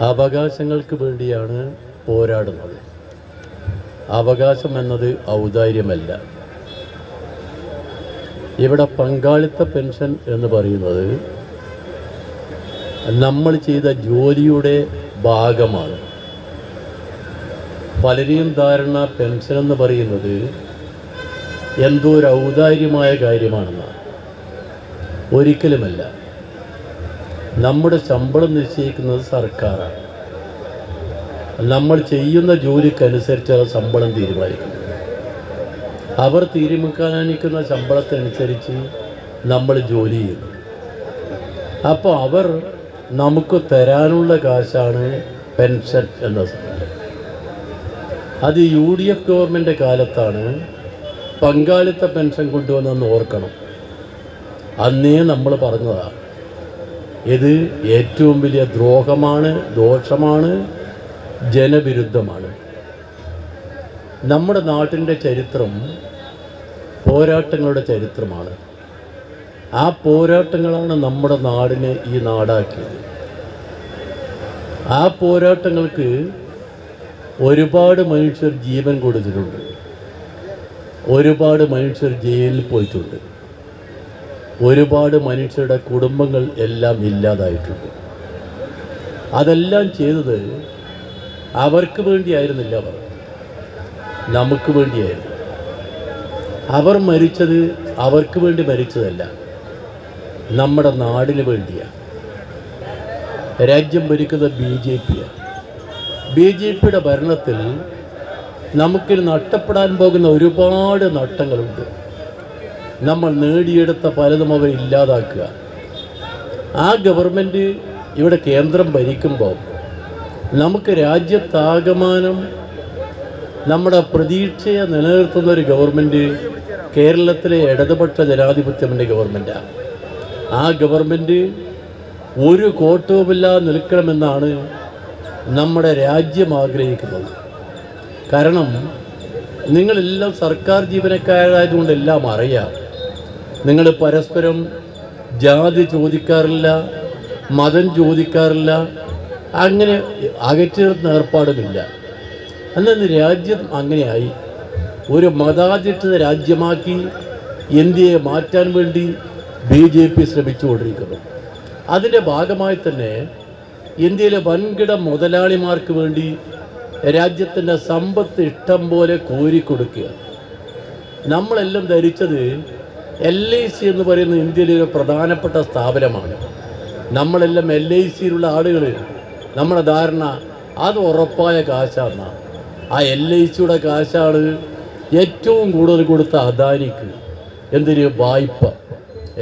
അവകാശങ്ങൾക്ക് വേണ്ടിയാണ് പോരാടുന്നത്. അവകാശം എന്നത് ഔദാര്യമല്ല. ഇവിടെ പങ്കാളിത്ത പെൻഷൻ എന്ന് പറയുന്നത് നമ്മൾ ചെയ്ത ജോലിയുടെ ഭാഗമാണ്. പലരെയും ധാരണ പെൻഷൻ എന്ന് പറയുന്നത് എന്തോ ഒരു ഔദാര്യമായ കാര്യമാണെന്നാണ്. ഒരിക്കലുമല്ല. നമ്മുടെ ശമ്പളം നിശ്ചയിക്കുന്നത് സർക്കാരാണ്. നമ്മൾ ചെയ്യുന്ന ജോലിക്കനുസരിച്ച് ആ ശമ്പളം തീരുമാനിക്കുന്നത് അവർ തീരുമാനിക്കുന്ന ശമ്പളത്തിനനുസരിച്ച് നമ്മൾ ജോലി ചെയ്യുന്നു. അപ്പോൾ അവർ നമുക്ക് തരാനുള്ള കാശാണ് പെൻഷൻ എന്ന സംഭവം അത് യു ഡി എഫ് ഗവൺമെന്റ് കാലത്താണ് പങ്കാളിത്ത പെൻഷൻ കൊണ്ടുവന്നെന്ന് ഓർക്കണം. അന്നേ നമ്മൾ പറഞ്ഞതാണ്. ഇത് ഏറ്റവും വലിയ ദ്രോഹമാണ് ദോഷമാണ് ജനവിരുദ്ധമാണ്. നമ്മുടെ നാട്ടിന്റെ ചരിത്രം പോരാട്ടങ്ങളുടെ ചരിത്രമാണ്. ആ പോരാട്ടങ്ങളാണ് നമ്മുടെ നാടിനെ ഈ നാടാക്കിയത്. ആ പോരാട്ടങ്ങൾക്ക് ഒരുപാട് മനുഷ്യർ ജീവൻ കൊടുത്തിട്ടുണ്ട്. ഒരുപാട് മനുഷ്യർ ജയിലിൽ പോയിട്ടുണ്ട്. ഒരുപാട് മനുഷ്യരുടെ കുടുംബങ്ങൾ എല്ലാം ഇല്ലാതായിട്ടുണ്ട്. അതെല്ലാം ചെയ്തത് അവർക്ക് വേണ്ടിയായിരുന്നില്ല അവർ. നമുക്ക് വേണ്ടിയായിരുന്നു. അവർ മരിച്ചത് അവർക്ക് വേണ്ടി മരിച്ചതല്ല നമ്മുടെ നാടിന് വേണ്ടിയാണ്. രാജ്യം ഭരിക്കുന്ന ബി ജെ പിയാണ്. ബി ജെ പിയുടെ ഭരണത്തിൽ നമുക്ക് നഷ്ടപ്പെടാൻ പോകുന്ന ഒരുപാട് നഷ്ടങ്ങളുണ്ട് നമ്മൾ നേടിയെടുത്ത പലതും അവർ ഇല്ലാതാക്കുക. ആ ഗവൺമെന്റ് ഇവിടെ കേന്ദ്രം ഭരിക്കുമ്പോൾ നമുക്ക് രാജ്യത്താകമാനം നമ്മുടെ പ്രതീക്ഷയെ നിലനിർത്തുന്ന ഒരു ഗവൺമെന്റ് കേരളത്തിലെ ഇടതുപക്ഷ ജനാധിപത്യത്തിന്റെ ഗവൺമെന്റാണ് ആ. ഗവൺമെന്റ് ഒരു കോട്ടവുമില്ലാതെ നിൽക്കണമെന്നാണ് നമ്മുടെ രാജ്യം ആഗ്രഹിക്കുന്നത്. കാരണം നിങ്ങളെല്ലാം സർക്കാർ ജീവനക്കാരായതുകൊണ്ട് എല്ലാം അറിയാം. നിങ്ങൾ പരസ്പരം ജാതി ചോദിക്കാറില്ല മതം ചോദിക്കാറില്ല അങ്ങനെ അകറ്റി ഏർപ്പാടുമില്ല അന്നു രാജ്യം അങ്ങനെയായി. ഒരു മതാധിഷ്ഠിത രാജ്യമാക്കി ഇന്ത്യയെ മാറ്റാൻ വേണ്ടി ബി ജെ പി ശ്രമിച്ചുകൊണ്ടിരിക്കുന്നു. അതിന്റെ ഭാഗമായി തന്നെ ഇന്ത്യയിലെ വൻകിട മുതലാളിമാർക്ക് വേണ്ടി രാജ്യത്തിന്റെ സമ്പത്ത് ഇഷ്ടം പോലെ കോരിക്കൊടുക്കുക. നമ്മളെല്ലാം ധരിച്ചത് എൽ ഐ സി എന്ന് പറയുന്ന ഇന്ത്യയിലെ ഒരു പ്രധാനപ്പെട്ട സ്ഥാപനമാണ്. നമ്മളെല്ലാം എൽ ഐ സിയിലുള്ള ആളുകൾ നമ്മുടെ ധാരണ അത് ഉറപ്പായ കാശാണ് ആ എൽ ഐ സിയുടെ കാശാണ് ഏറ്റവും കൂടുതൽ കൊടുത്ത അദാനിക്ക്. എന്തൊരു വായ്പ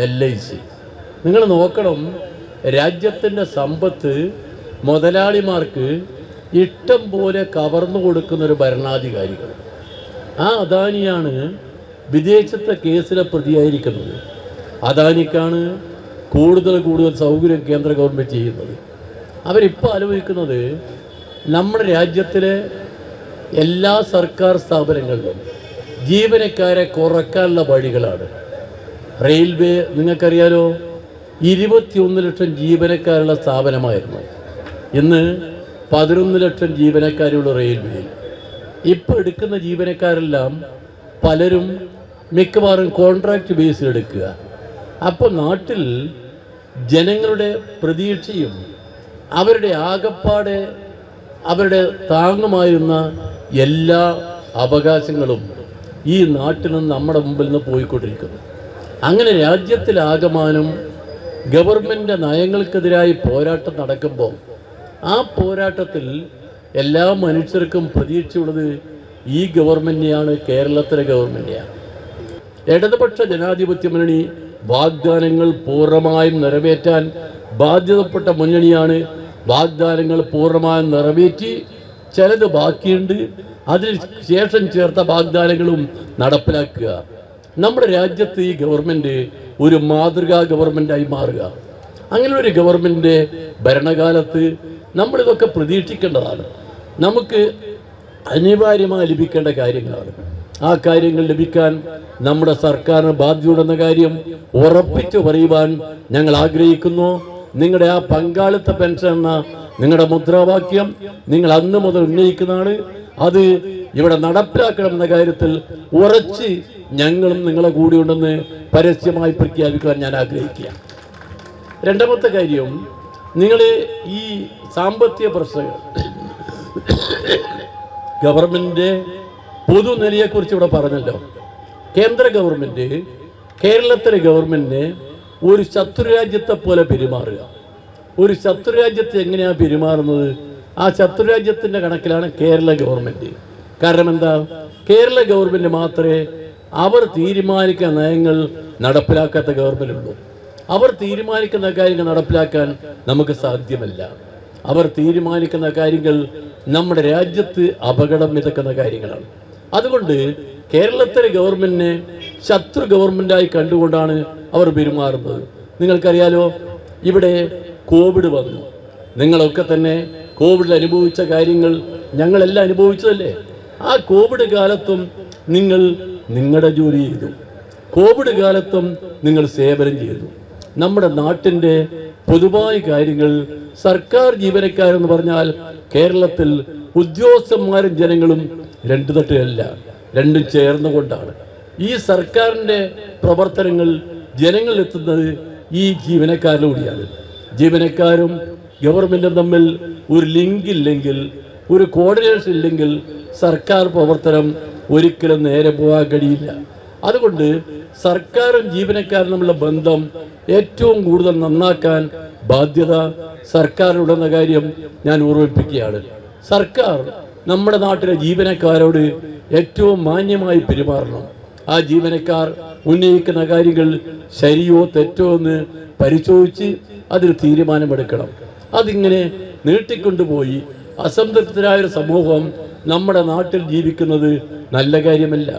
എൽ ഐ സി നിങ്ങൾ നോക്കണം രാജ്യത്തിന്റെ സമ്പത്ത് മുതലാളിമാർക്ക് ഇഷ്ടം പോലെ കവർന്നു കൊടുക്കുന്ന ഒരു ഭരണാധികാരികൾ. ആ അദാനിയാണ് വിദേശത്തെ കേസിലെ പ്രതിയായിരിക്കുന്നത്. അദാനിക്കാണ് കൂടുതൽ കൂടുതൽ സൗകര്യം കേന്ദ്ര ഗവൺമെന്റ് ചെയ്യുന്നത്. അവരിപ്പോൾ ആലോചിക്കുന്നത് നമ്മുടെ രാജ്യത്തിലെ എല്ലാ സർക്കാർ സ്ഥാപനങ്ങളിലും ജീവനക്കാരെ കുറക്കാനുള്ള വഴികളാണ്. റെയിൽവേ നിങ്ങൾക്കറിയാലോ ഇരുപത്തിയൊന്ന് ലക്ഷം ജീവനക്കാരുള്ള സ്ഥാപനമായിരുന്നു. ഇന്ന് പതിനൊന്ന് ലക്ഷം ജീവനക്കാരുള്ള റെയിൽവേ. ഇപ്പോൾ എടുക്കുന്ന ജീവനക്കാരെല്ലാം പലരും മിക്കവാറും കോൺട്രാക്റ്റ് ബേസിൽ എടുക്കുക. അപ്പോൾ നാട്ടിൽ ജനങ്ങളുടെ പ്രതീക്ഷയും അവരുടെ ആകപ്പാടെ അവരുടെ താങ്ങുമായിരുന്ന എല്ലാ അവകാശങ്ങളും ഈ നാട്ടിൽ നിന്ന് നമ്മുടെ മുമ്പിൽ നിന്ന് പോയിക്കൊണ്ടിരിക്കുന്നു. അങ്ങനെ രാജ്യത്തിലാകമാനം ഗവൺമെന്റ് നയങ്ങൾക്കെതിരായി പോരാട്ടം നടക്കുമ്പോൾ ആ പോരാട്ടത്തിൽ എല്ലാ മനുഷ്യർക്കും പ്രതീക്ഷയുള്ളത് ഈ ഗവൺമെന്റിനെയാണ് കേരളത്തിലെ ഗവൺമെന്റിനെയാണ് ഇടതുപക്ഷ ജനാധിപത്യ മുന്നണി വാഗ്ദാനങ്ങൾ പൂർണമായും നിറവേറ്റാൻ ബാധ്യതപ്പെട്ട മുന്നണിയാണ്. വാഗ്ദാനങ്ങൾ പൂർണമായും നിറവേറ്റി ചിലത് ബാക്കിയുണ്ട്. അതിന് ശേഷം ചേർത്ത വാഗ്ദാനങ്ങളും നടപ്പിലാക്കുക. നമ്മുടെ രാജ്യത്ത് ഈ ഗവൺമെന്റ് ഒരു മാതൃകാ ഗവൺമെന്റായി മാറുക. അങ്ങനെ ഒരു ഗവൺമെന്റിന്റെ ഭരണകാലത്ത് നമ്മളിതൊക്കെ പ്രതീക്ഷിക്കേണ്ടതാണ്. നമുക്ക് അനിവാര്യമായി ലഭിക്കേണ്ട കാര്യങ്ങളാണ്. ആ കാര്യങ്ങൾ ലഭിക്കാൻ നമ്മുടെ സർക്കാരിന് ബാധ്യതയുണ്ടെന്ന കാര്യം ഉറപ്പിച്ചു പറയുവാൻ ഞങ്ങൾ ആഗ്രഹിക്കുന്നു. നിങ്ങളുടെ ആ പങ്കാളിത്ത പെൻഷൻ എന്ന നിങ്ങളുടെ മുദ്രാവാക്യം നിങ്ങൾ അന്ന് മുതൽ ഉന്നയിക്കുന്നതാണ്. അത് ഇവിടെ നടപ്പിലാക്കണം എന്ന കാര്യത്തിൽ ഉറച്ച് ഞങ്ങളും നിങ്ങളെ കൂടിയുണ്ടെന്ന് പരസ്യമായി പ്രഖ്യാപിക്കുവാൻ ഞാൻ ആഗ്രഹിക്കുക. രണ്ടാമത്തെ കാര്യം നിങ്ങൾ ഈ സാമ്പത്തിക പ്രശ്നങ്ങൾ ഗവൺമെന്റിന്റെ പൊതുനിലയെക്കുറിച്ച് ഇവിടെ പറഞ്ഞല്ലോ. കേന്ദ്ര ഗവൺമെന്റ് കേരളത്തിലെ ഗവൺമെന്റിനെ ഒരു ശത്രുരാജ്യത്തെ പോലെ പെരുമാറുക. ഒരു ശത്രുരാജ്യത്തെ എങ്ങനെയാണ് പെരുമാറുന്നത്? ആ ശത്രുരാജ്യത്തിന്റെ കണക്കിലാണ് കേരള ഗവൺമെന്റ്. കാരണം എന്താ? കേരള ഗവൺമെന്റ് മാത്രമേ അവർ തീരുമാനിക്കുന്ന നയങ്ങൾ നടപ്പിലാക്കാത്ത ഗവൺമെന്റ് ഉള്ളൂ അവർ തീരുമാനിക്കുന്ന കാര്യങ്ങൾ നടപ്പിലാക്കാൻ നമുക്ക് സാധ്യമല്ല. അവർ തീരുമാനിക്കുന്ന കാര്യങ്ങൾ നമ്മുടെ രാജ്യത്ത് അപകടം വിതക്കുന്ന കാര്യങ്ങളാണ്. അതുകൊണ്ട് കേരളത്തിലെ ഗവൺമെന്റിനെ ശത്രു ഗവൺമെന്റായി കണ്ടുകൊണ്ടാണ് അവർ പെരുമാറുന്നത്. നിങ്ങൾക്കറിയാലോ ഇവിടെ കോവിഡ് വന്നു. നിങ്ങളൊക്കെ തന്നെ കോവിഡിൽ അനുഭവിച്ച കാര്യങ്ങൾ ഞങ്ങളെല്ലാം അനുഭവിച്ചതല്ലേ? ആ കോവിഡ് കാലത്തും നിങ്ങൾ നിങ്ങളുടെ ജോലി ചെയ്തു. കോവിഡ് കാലത്തും നിങ്ങൾ സേവനം ചെയ്തു. നമ്മുടെ നാട്ടിന്റെ പൊതുവായ കാര്യങ്ങൾ സർക്കാർ ജീവനക്കാരെന്ന് പറഞ്ഞാൽ കേരളത്തിൽ ഉദ്യോഗസ്ഥന്മാരും ജനങ്ങളും രണ്ടു തട്ടുകയല്ല രണ്ടും ചേർന്നുകൊണ്ടാണ്. ഈ സർക്കാരിന്റെ പ്രവർത്തനങ്ങൾ ജനങ്ങളിലെത്തുന്നത് ഈ ജീവനക്കാരിലൂടെയാണ്. ജീവനക്കാരും ഗവൺമെന്റും തമ്മിൽ ഒരു ലിങ്ക് ഇല്ലെങ്കിൽ ഒരു കോർഡിനേഷൻ ഇല്ലെങ്കിൽ സർക്കാർ പ്രവർത്തനം ഒരിക്കലും നേരെ പോകാൻ കഴിയില്ല. അതുകൊണ്ട് സർക്കാരും ജീവനക്കാരും തമ്മിലുള്ള ബന്ധം ഏറ്റവും കൂടുതൽ നന്നാക്കാൻ ബാധ്യത സർക്കാരിനുണ്ടെന്ന കാര്യം ഞാൻ ഓർമ്മിപ്പിക്കുകയാണ്. സർക്കാർ നമ്മുടെ നാട്ടിലെ ജീവനക്കാരോട് ഏറ്റവും മാന്യമായി പെരുമാറണം. ആ ജീവനക്കാർ ഉന്നയിക്കുന്ന കാര്യങ്ങൾ ശരിയോ തെറ്റോ എന്ന് പരിശോധിച്ച് അതിൽ തീരുമാനമെടുക്കണം. അതിങ്ങനെ നീട്ടിക്കൊണ്ടുപോയി അസംതൃപ്തരായ ഒരു സമൂഹം നമ്മുടെ നാട്ടിൽ ജീവിക്കുന്നത് നല്ല കാര്യമല്ല.